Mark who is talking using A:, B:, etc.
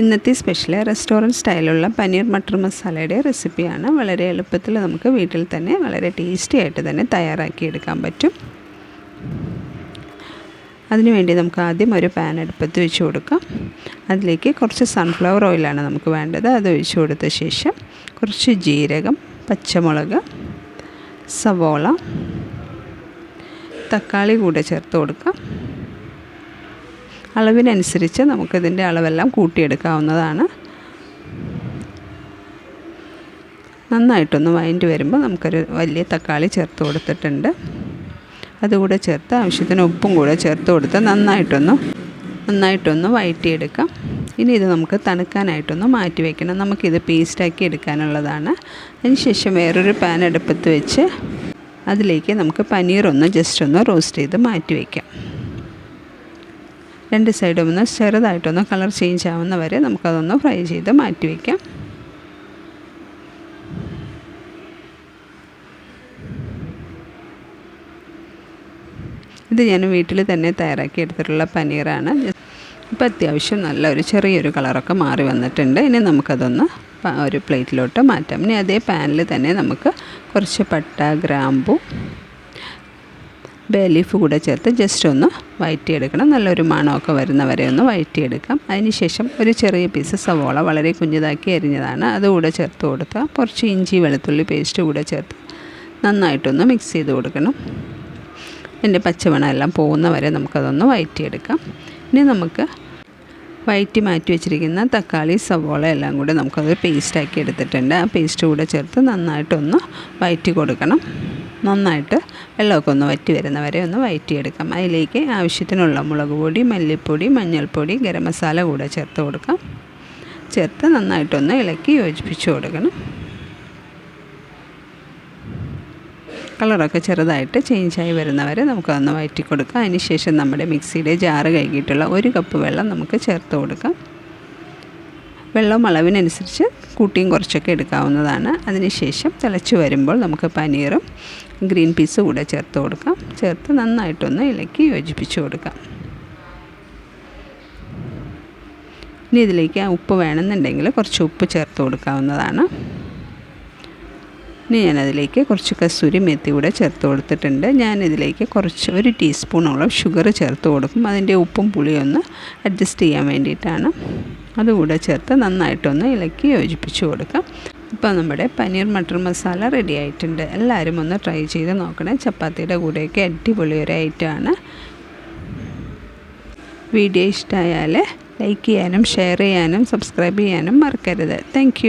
A: ഇന്നത്തെ special restaurant സ്റ്റൈലുള്ള പനീർ മട്ടർ മസാലയുടെ റെസിപ്പിയാണ് വളരെ എളുപ്പത്തിൽ നമുക്ക് വീട്ടിൽ തന്നെ വളരെ ടേസ്റ്റി ആയിട്ട് തന്നെ തയ്യാറാക്കിയെടുക്കാൻ പറ്റും. അതിനുവേണ്ടി നമുക്ക് ആദ്യം ഒരു പാൻ അടുപ്പത്ത് വെച്ച് കൊടുക്കാം. അതിലേക്ക് കുറച്ച് സൺഫ്ലവർ ഓയിലാണ് നമുക്ക് വേണ്ടത്. അത് ഒഴിച്ച് കൊടുത്ത ശേഷം കുറച്ച് ജീരകം പച്ചമുളക് സവോള തക്കാളി കൂടെ ചേർത്ത് കൊടുക്കാം. അളവിനനുസരിച്ച് നമുക്കിതിന്റെ അളവെല്ലാം കൂട്ടിയെടുക്കാവുന്നതാണ്. നന്നായിട്ടൊന്ന് വഴണ്ടി വരുമ്പോൾ നമുക്കൊരു വലിയ തക്കാളി ചേർത്ത് കൊടുത്തിട്ടുണ്ട്. അതുകൂടെ ചേർത്ത് ആവശ്യത്തിന് ഉപ്പും കൂടെ ചേർത്ത് കൊടുത്ത് നന്നായിട്ടൊന്ന് നന്നായിട്ടൊന്ന് വഴറ്റിയെടുക്കാം ഇനി ഇത് നമുക്ക് തണുക്കാനായിട്ടൊന്ന് മാറ്റി വയ്ക്കണം നമുക്കിത് പേസ്റ്റാക്കി എടുക്കാനുള്ളതാണ്. അതിനുശേഷം വേറൊരു പാൻ അടുപ്പത്ത് വെച്ച് അതിലേക്ക് നമുക്ക് പനീർ ഒന്ന് ജസ്റ്റ് ഒന്ന് റോസ്റ്റ് ചെയ്ത് മാറ്റി വയ്ക്കാം രണ്ട് സൈഡും ഒന്ന് ചെറുതായിട്ടൊന്ന് കളർ ചേഞ്ച് ആവുന്ന വരെ നമുക്കതൊന്ന് ഫ്രൈ ചെയ്ത് മാറ്റി വയ്ക്കാം ഇത് ഞാൻ വീട്ടിൽ തന്നെ തയ്യാറാക്കി എടുത്തിട്ടുള്ള പനീറാണ്. ഇപ്പോൾ അത്യാവശ്യം നല്ലൊരു ചെറിയൊരു കളറൊക്കെ മാറി വന്നിട്ടുണ്ട്. ഇനി നമുക്കതൊന്ന് ഒരു പ്ലേറ്റിലോട്ട് മാറ്റാം. ഇനി അതേ പാനിൽ തന്നെ നമുക്ക് കുറച്ച് പട്ട ഗ്രാമ്പു ബേ ലീഫ് കൂടെ ചേർത്ത് ജസ്റ്റ് ഒന്ന് വഴറ്റിയെടുക്കണം നല്ലൊരു മണമൊക്കെ വരുന്നവരെ ഒന്ന് വഴറ്റിയെടുക്കാം അതിനുശേഷം ഒരു ചെറിയ പീസ് സവോള വളരെ കുഞ്ഞതാക്കി അരിഞ്ഞതാണ്. അതുകൂടെ ചേർത്ത് കൊടുക്കുക കുറച്ച് ഇഞ്ചി വെളുത്തുള്ളി പേസ്റ്റ് കൂടെ ചേർത്ത് നന്നായിട്ടൊന്ന് മിക്സ് ചെയ്ത് കൊടുക്കണം. അതിന്റെ പച്ചമണം എല്ലാം പോകുന്ന വരെ നമുക്കതൊന്ന് വഴറ്റിയെടുക്കാം ഇനി നമുക്ക് വഴറ്റി മാറ്റി വെച്ചിരിക്കുന്ന തക്കാളി സവോള എല്ലാം കൂടെ നമുക്കത് പേസ്റ്റാക്കി എടുത്തിട്ടുണ്ട്. ആ പേസ്റ്റ് കൂടെ ചേർത്ത് നന്നായിട്ടൊന്ന് വഴറ്റി കൊടുക്കണം. നന്നായിട്ട് വെള്ളമൊക്കെ ഒന്ന് വറ്റി വരുന്ന വരെ ഒന്ന് വയറ്റിയെടുക്കാം. അതിലേക്ക് ആവശ്യത്തിനുള്ള മുളക് പൊടി മല്ലിപ്പൊടി മഞ്ഞൾപ്പൊടി ഗരം മസാല കൂടെ ചേർത്ത് കൊടുക്കാം. ചേർത്ത് നന്നായിട്ടൊന്ന് ഇളക്കി യോജിപ്പിച്ച് കൊടുക്കണം. കളറൊക്കെ ചെറുതായിട്ട് ചേഞ്ചായി വരുന്നവരെ നമുക്കതൊന്ന് വയറ്റി കൊടുക്കാം അതിന് ശേഷം നമ്മുടെ മിക്സിയുടെ ജാറ് കഴുകിയിട്ടുള്ള ഒരു കപ്പ് വെള്ളം നമുക്ക് ചേർത്ത് കൊടുക്കാം. വെള്ളം അളവിനനുസരിച്ച് കൂട്ടിയും കുറച്ചൊക്കെ എടുക്കാവുന്നതാണ്. അതിനുശേഷം തിളച്ച് വരുമ്പോൾ നമുക്ക് പനീറും ഗ്രീൻ പീസും കൂടെ ചേർത്ത് കൊടുക്കാം. ചേർത്ത് നന്നായിട്ടൊന്ന് ഇളക്കി യോജിപ്പിച്ച് കൊടുക്കാം. ഇനി ഇതിലേക്ക് ഉപ്പ് വേണമെന്നുണ്ടെങ്കിൽ കുറച്ച് ഉപ്പ് ചേർത്ത് കൊടുക്കാവുന്നതാണ്. ഇനി ഞാനതിലേക്ക് കുറച്ച് കസൂരി മെത്തി കൂടെ ചേർത്ത് കൊടുത്തിട്ടുണ്ട്. ഞാനിതിലേക്ക് കുറച്ച് ഒരു ടീസ്പൂണോളം ഷുഗർ ചേർത്ത് കൊടുക്കും. അതിന്റെ ഉപ്പും പുളിയൊന്ന് അഡ്ജസ്റ്റ് ചെയ്യാൻ വേണ്ടിയിട്ടാണ്. അതുകൂടെ ചേർത്ത് നന്നായിട്ടൊന്ന് ഇളക്കി യോജിപ്പിച്ച് കൊടുക്കാം. ഇപ്പോൾ നമ്മുടെ പനീർ മട്ടർ മസാല റെഡി ആയിട്ടുണ്ട്. എല്ലാവരും ഒന്ന് ട്രൈ ചെയ്ത് നോക്കണേ. ചപ്പാത്തിയുടെ കൂടെയൊക്കെ അടിപൊളി ഒരു ഐറ്റമാണ് വീഡിയോ ഇഷ്ടമായാൽ ലൈക്ക് ചെയ്യാനും ഷെയർ ചെയ്യാനും സബ്സ്ക്രൈബ് ചെയ്യാനും മറക്കരുത്. താങ്ക്